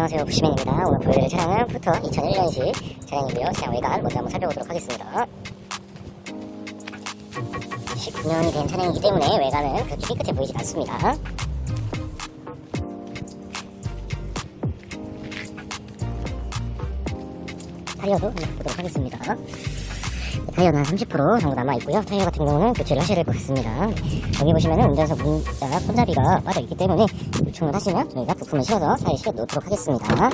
안녕하세요. 부시맨입니다. 오늘 보여드릴 차량은 푸터 2001년식 차량이고요. 차량 외관 먼저 한번 살펴보도록 하겠습니다. 19년이 된 차량이기 때문에 외관은 그렇게 깨끗해 보이진 않습니다. 타이어도 한번 보도록 하겠습니다. 네, 타이어는 한30% 정도 남아있고요. 타이어 같은 경우는 교체를 하셔야 될 것 같습니다. 여기 보시면은 운전석 문자 손잡이가 빠져있기 때문에 요청을 하시면 저희가 부품을 실어서 사이에 실어 놓도록 하겠습니다.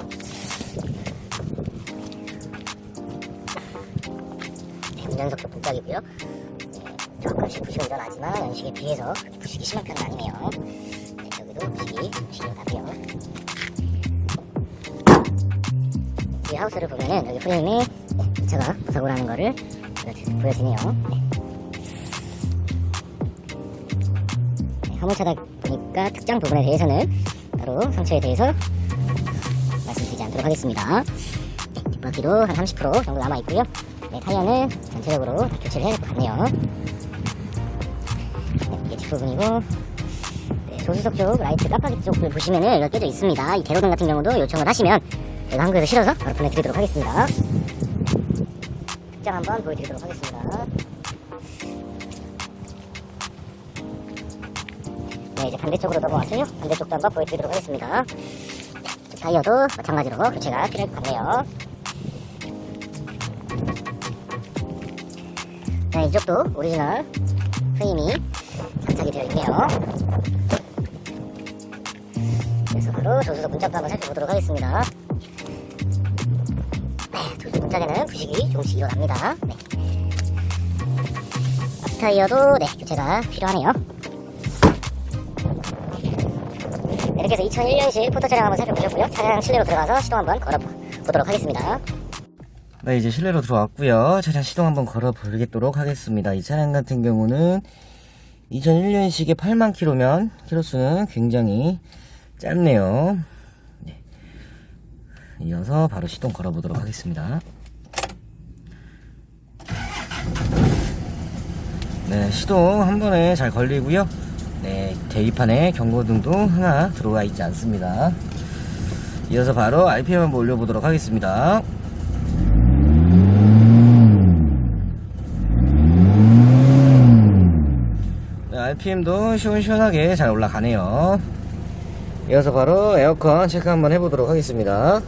네, 운전석 쪽 문짝이고요. 네, 조금씩 부식 운전하지만 연식에 비해서 부식이 심한 편은 아니에요. 네, 여기도 부식이 좀 심하고요 이 하우스를 보면은 여기 프레임에 네, 이 차가 부사고 라는 거를 보여드- 보여지네요. 네. 네, 화물차다 보니까 특정 부분에 대해서는 따로 상처에 대해서 말씀드리지 않도록 하겠습니다. 네, 뒷바퀴도 한 30% 정도 남아 있고요. 네, 타이어는 전체적으로 다 교체를 같네요. 네, 이게 뒷부분이고 네, 조수석 쪽 라이트 깜빡이 쪽을 보시면은 이렇게 껴져 있습니다. 이 대로등 같은 경우도 요청을 하시면 제가 한국에서 실어서 바로 보내드리도록 하겠습니다. 특장 한번 보여드리도록 하겠습니다. 네, 이제 반대쪽으로 넘어왔어요. 반대쪽도 한번 보여드리도록 하겠습니다. 네, 타이어도 마찬가지로 교체가 필요할 것 같네요. 네, 이쪽도 오리지널 프레임이 장착이 되어 있네요. 그래서 바로 조수석 문짝도 한번 살펴보도록 하겠습니다. 문짝에는 부식이 조금씩 일어납니다. 네. 앞타이어도 네, 교체가 필요하네요. 네, 이렇게 해서 2001년식 포토 차량 한번 살펴보셨고요. 차량 실내로 들어가서 시동 한번 걸어보도록 하겠습니다. 네, 이제 실내로 들어왔고요. 차량 시동 한번 걸어 보겠도록 하겠습니다. 이 차량 같은 경우는 2001년식의 8만 킬로면 키로수는 굉장히 짧네요. 네. 이어서 바로 시동 걸어 보도록 하겠습니다. 네, 시동 한 번에 잘 걸리고요. 네, 대기판에 경고등도 하나 들어와 있지 않습니다. 이어서 바로 RPM 한번 올려보도록 하겠습니다. 네, RPM도 시원시원하게 잘 올라가네요. 이어서 바로 에어컨 체크 한번 해보도록 하겠습니다.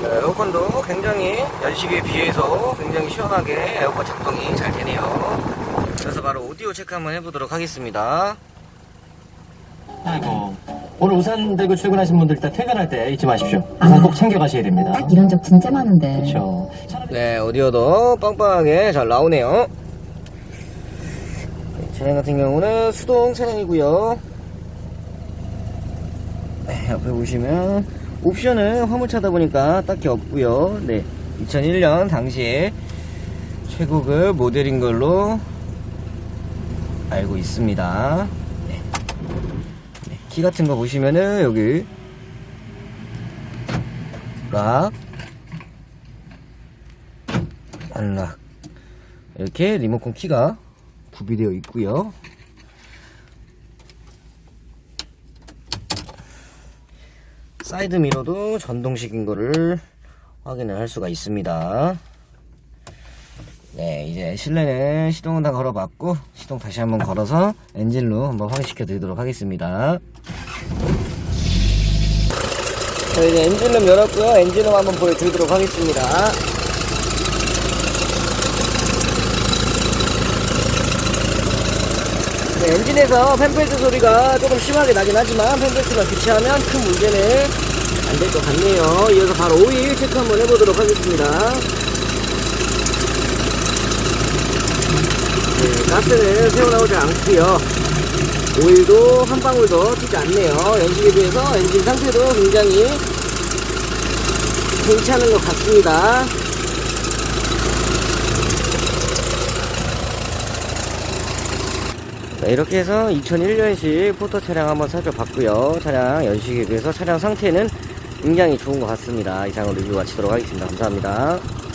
네, 에어컨도 굉장히 연식에 비해서 굉장히 시원하게 에어컨 작동이 잘 되네요. 그래서 바로 오디오 체크 한번 해보도록 하겠습니다. 아이고 오늘 우산 들고 출근하신 분들 일단 퇴근할 때 잊지 마십시오. 우산 꼭 챙겨 가셔야 됩니다. 딱 이런 적 진짜 많은데. 그렇죠. 네, 오디오도 빵빵하게 잘 나오네요. 네, 차량 같은 경우는 수동 차량이고요. 네, 옆에 보시면 옵션은 화물차다 보니까 딱히 없고요. 네, 2001년 당시에 최고급 모델인 걸로 알고 있습니다. 키 같은 거 보시면은 여기. 락. 안락. 이렇게 리모컨 키가 구비되어 있고요. 사이드 미러도 전동식인 거를 확인을 할 수가 있습니다 네 이제 실내는 시동은 다 걸어봤고 시동 다시 한번 걸어서 엔진로 한번 확인시켜 드리도록 하겠습니다 자 이제 엔진룸 열었고요 엔진룸 한번 보여드리도록 하겠습니다 네, 엔진에서 팬벨트 소리가 조금 심하게 나긴 하지만 팬벨트만 교체하면 큰 문제는 안 될 것 같네요. 이어서 바로 오일 체크 한번 해보도록 하겠습니다. 가스는 새어 나오지 않고요. 오일도 한 방울도 튀지 않네요. 엔진에 비해서 엔진 상태도 굉장히 괜찮은 것 같습니다. 네, 이렇게 해서 2001년식 포터 차량 한번 살펴봤고요. 차량 연식에 비해서 차량 상태는 굉장히 좋은 것 같습니다. 이상으로 리뷰 마치도록 하겠습니다. 감사합니다.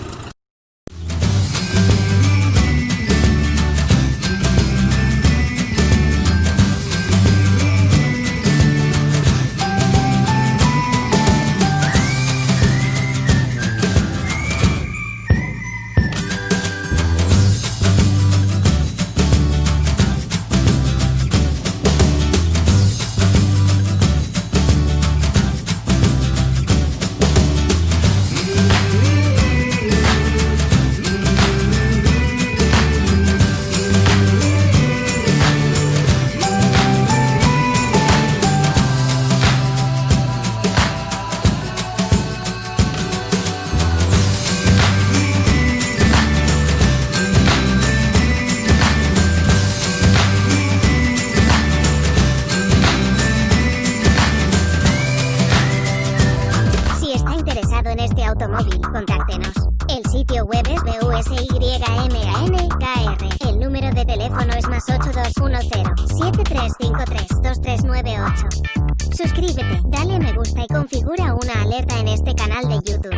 automóvil. Contáctenos. El sitio web es BUSYMANKR. El número de teléfono es más 8210-7353-2398. Suscríbete, dale me gusta y configura una alerta en este canal de YouTube.